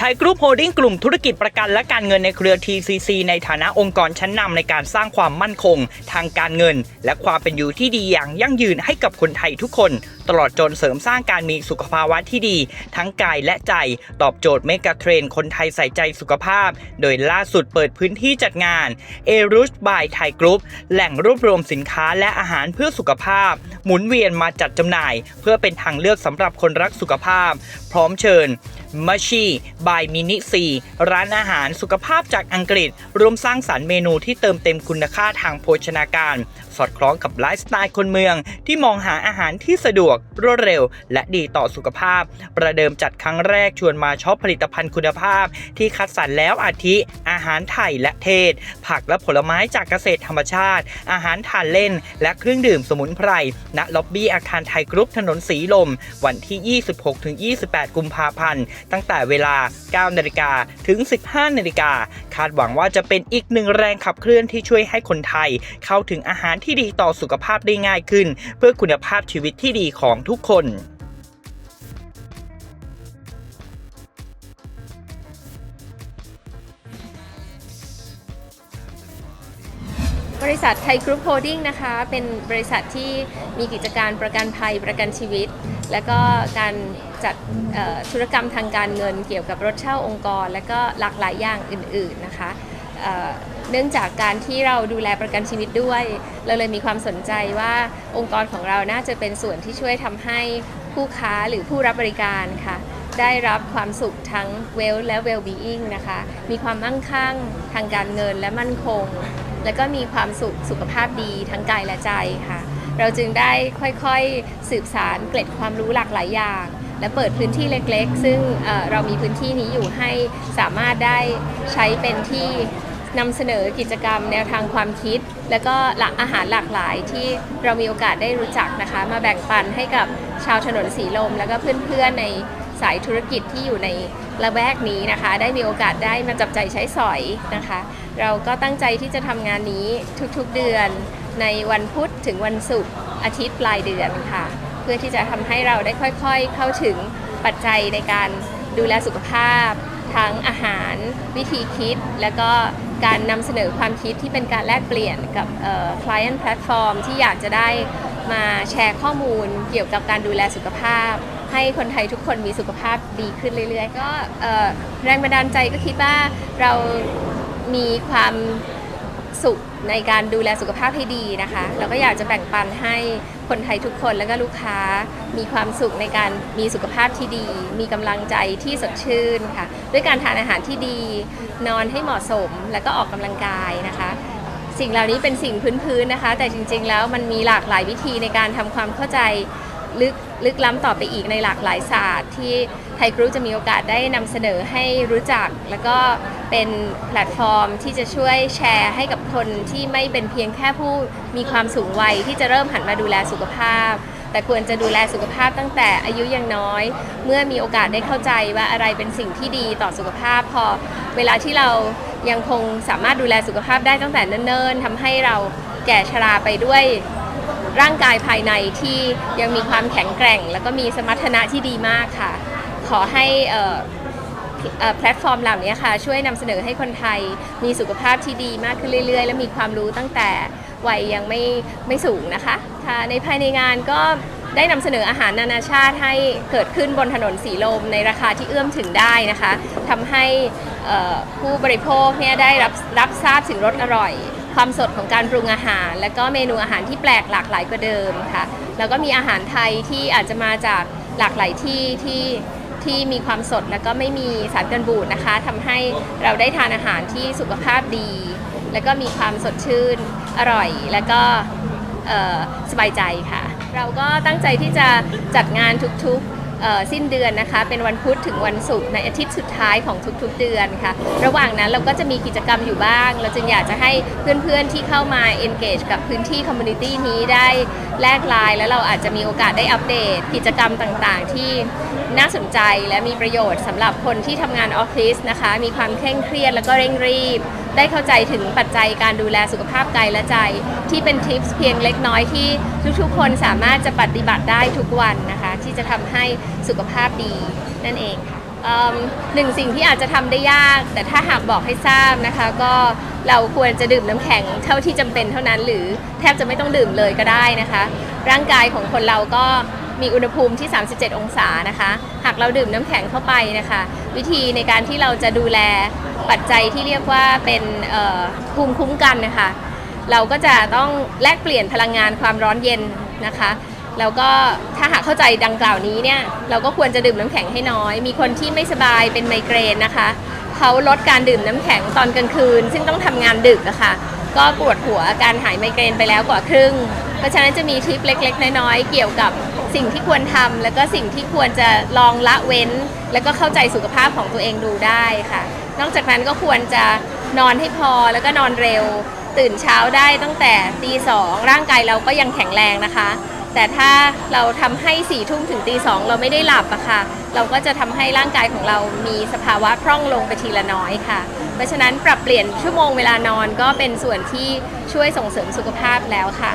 ไทยกรุ๊ปโฮลดิ้งกลุ่มธุรกิจประกันและการเงินในเครือ TCC ในฐานะองค์กรชั้นนำในการสร้างความมั่นคง ทางการเงิน และความเป็นอยู่ที่ดีอย่างยั่งยืนให้กับคนไทยทุกคน ตลอดจนเสริมสร้างการมีสุขภาวะที่ดี ทั้งกายและใจ ตอบโจทย์เมกะเทรนคนไทยใส่ใจสุขภาพ โดยล่าสุดเปิดพื้นที่จัดงานเอรุชบายไทยกรุ๊ปแหล่งรวบรวมสินค้าและอาหารเพื่อสุขภาพ หมุนเวียนมาจัดจำหน่าย เพื่อเป็นทางเลือกสำหรับคนรักสุขภาพ พร้อมเชิญ มัชชีบายมินิซีร้านอาหารสุขภาพจากอังกฤษรวมสร้างสรรค์เมนูที่เติมเต็มคุณค่าทางโภชนาการ สอดคล้องกับไลฟ์สไตล์คนเมือง ที่มองหาอาหารที่สะดวกรวดเร็ว และดีต่อสุขภาพ ประเดิมจัดครั้งแรกชวนมาช็อปผลิตภัณฑ์คุณภาพ ที่คัดสรรแล้วอาทิ อาหารไทยและเทศ ผักและผลไม้จากเกษตรธรรมชาติ อาหารทานเล่น และเครื่องดื่มสมุนไพรณล็อบบี้อาคารไทยกรุ๊ปถนนสีลม วันที่ 26-28 กุมภาพันธ์ตั้งแต่เวลา 9 นาฬิกาถึง 15 นาฬิกา คาดหวังว่าจะเป็นอีกหนึ่งแรงขับเคลื่อนที่ช่วยให้คนไทย เข้าถึงอาหารที่ดีต่อสุขภาพได้ง่ายขึ้น เพื่อคุณภาพชีวิตที่ดีของทุกคน บริษัทไทยกรุ๊ปโฮดิ้งนะคะ เป็นบริษัทที่มีกิจการประกันภัยประกันชีวิต และก็การจัดธุรกรรมทางการเงินเกี่ยวกับรถเช่าองค์กร และก็หลากหลายอย่างอื่น ๆนะคะเเนื่องจากการที่เราดูแลประกันชีวิตด้วย เราเลยมีความสนใจว่าองค์กรของเราน่าจะเป็นส่วนที่ช่วยทำให้ผู้ค้าหรือผู้รับบริการค่ะ ได้รับความสุขทั้ง well และ well being นะคะ มีความมั่งคั่งทางการเงินและมั่นคง แล้วก็มีความสุขสุขภาพดีทั้งกายและใจค่ะ เราจึงได้ค่อยๆ สืบสารเกล็ดความรู้หลากหลายอย่าง และเปิดพื้นที่เล็กๆ ซึ่งเออเรามีพื้นที่นี้อยู่ให้สามารถได้ใช้เป็นที่นำเสนอกิจกรรมแนวทางความคิด แล้วก็หลักอาหารหลากหลายที่เรามีโอกาสได้รู้จักนะคะ มาแบ่งปันให้กับชาวถนนสีลม แล้วก็เพื่อนๆใน สายธุรกิจที่อยู่ในละแวกนี้นะคะ ได้มีโอกาสได้มาจับใจใช้สอยนะคะ เราก็ตั้งใจที่จะทำงานนี้ทุกๆเดือนในวันพุธถึงวันศุกร์อาทิตย์ปลายเดือนค่ะ เพื่อที่จะทำให้เราได้ค่อยๆ เข้าถึงปัจจัยในการดูแลสุขภาพ ทั้งอาหาร วิธีคิด แล้วก็การนำเสนอความคิดที่เป็นการแลกเปลี่ยนกับ client platform ที่อยากจะได้มาแชร์ข้อมูลเกี่ยวกับการดูแลสุขภาพ ให้คนไทยทุกคนมีสุขภาพดีขึ้นเรื่อยๆ ก็แรงบันดาลใจก็คิดว่าเรามีความสุขในการดูแลสุขภาพให้ดีนะคะเราก็อยากจะแบ่งปันให้คนไทยทุกคนแล้วก็ลูกค้ามีความสุขในการมีสุขภาพที่ดี มีกำลังใจที่สดชื่นค่ะ ด้วยการทานอาหารที่ดี นอนให้เหมาะสมแล้วก็ออกกำลังกายนะคะ สิ่งเหล่านี้เป็นสิ่งพื้นๆนะคะ แต่จริงๆแล้วมันมีหลากหลายวิธีในการทำความเข้าใจ ลึกลึกล้ำต่อไปอีกในหลากหลายศาสตร์ ที่ไทยกรุ๊ปจะมีโอกาสได้นำเสนอให้รู้จัก แล้วก็เป็นแพลตฟอร์มที่จะช่วยแชร์ให้กับคนที่ไม่เป็นเพียงแค่ผู้มีความสูงวัยที่จะเริ่มหันมาดูแลสุขภาพ แต่ควรจะดูแลสุขภาพตั้งแต่อายุยังน้อย เมื่อมีโอกาสได้เข้าใจว่าอะไรเป็นสิ่งที่ดีต่อสุขภาพ พอเวลาที่เรายังคงสามารถดูแลสุขภาพได้ตั้งแต่เนิ่นๆทำให้เราแก่ชราไปด้วย ร่างกายภายในที่ยังมีความแข็งแกร่ง แล้วก็มีสมรรถนะที่ดีมากค่ะ ขอให้แพลตฟอร์มเหล่านี้ค่ะ ช่วยนำเสนอให้คนไทยมีสุขภาพที่ดีมากขึ้นเรื่อย ๆ และมีความรู้ตั้งแต่วัยยังไม่ไม่สูงนะคะค่ะในภายในงานก็ได้นำเสนออาหารนานาชาติให้เกิดขึ้นบนถนนสีลมในราคาที่เอื้อมถึงได้นะคะทำให้ผู้บริโภคเนี่ยได้รับรับทราบถึงรสอร่อย ความสดของการปรุงอาหาร และก็เมนูอาหารที่แปลกหลากหลายกว่าเดิมค่ะ แล้วก็มีอาหารไทยที่อาจจะมาจากหลากหลายที่ที่ที่มีความสดแล้วก็ไม่มีสารกันบูดนะคะทำให้เราได้ทานอาหารที่สุขภาพดี แล้วก็มีความสดชื่นอร่อย แล้วก็สบายใจค่ะ เราก็ตั้งใจที่จะจัดงานทุกๆ สิ้นเดือนนะคะ เป็นวันพุธถึงวันศุกร์ในอาทิตย์สุดท้ายของทุกๆเดือนค่ะ ระหว่างนั้นเราก็จะมีกิจกรรมอยู่บ้าง เราจึงอยากจะให้เพื่อนๆที่เข้ามา engage กับพื้นที่ community นี้ได้แลกไลน์แล้วเราอาจจะมีโอกาสได้อัปเดต กิจกรรมต่างๆ ที่น่าสนใจและมีประโยชน์สำหรับคนที่ทำงานออฟฟิศนะคะ มีความเคร่งเครียดแล้วก็เร่งรีบ ได้เข้าใจถึงปัจจัยการดูแลสุขภาพกายและใจ ที่เป็นทิปส์เพียงเล็กน้อยที่ทุกๆ คนสามารถจะปฏิบัติได้ทุกวันนะคะ ที่จะทำให้สุขภาพดีนั่นเองค่ะหนึ่งสิ่งที่อาจจะทำได้ยาก แต่ถ้าหากบอกให้ทราบนะคะ ก็เราควรจะดื่มน้ำแข็งเท่าที่จำเป็นเท่านั้น หรือแทบจะไม่ต้องดื่มเลยก็ได้นะคะ ร่างกายของคนเราก็มีอุณหภูมิที่ 37 องศานะคะ หากเราดื่มน้ำแข็งเข้าไปนะคะ วิธีในการที่เราจะดูแล ปัจจัยที่เรียกว่าเป็นภูมิคุ้มกันนะคะ เราก็จะต้องแลกเปลี่ยนพลังงานความร้อนเย็นนะคะแล้วก็ถ้าหากเข้าใจดังกล่าวนี้เนี่ยเราก็ควรจะดื่มน้ำแข็งให้น้อย มีคนที่ไม่สบายเป็นไมเกรนนะคะเขาลดการดื่มน้ำแข็งตอนกลางคืน ซึ่งต้องทำงานดึกอะค่ะก็ปวดหัวอาการหายไมเกรนไปแล้วกว่าครึ่ง เพราะฉะนั้นจะมีทริปเล็ก ๆ น้อยๆเกี่ยวกับสิ่งที่ควรทำแล้วก็สิ่งที่ควรจะลองละเว้น แล้วก็เข้าใจสุขภาพของตัวเองดูได้ค่ะ นอกจากนั้นก็ควรจะนอนให้พอแล้วก็นอนเร็ว ตื่นเช้าได้ตั้งแต่ตีสองร่างกายเราก็ยังแข็งแรงนะคะ แต่ถ้าเราทำให้สี่ทุ่มถึงตีสองเราไม่ได้หลับอะค่ะ เราก็จะทำให้ร่างกายของเรามีสภาวะพร่องลงไปทีละน้อยค่ะ เพราะฉะนั้นปรับเปลี่ยนชั่วโมงเวลานอนก็เป็นส่วนที่ช่วยส่งเสริมสุขภาพแล้วค่ะ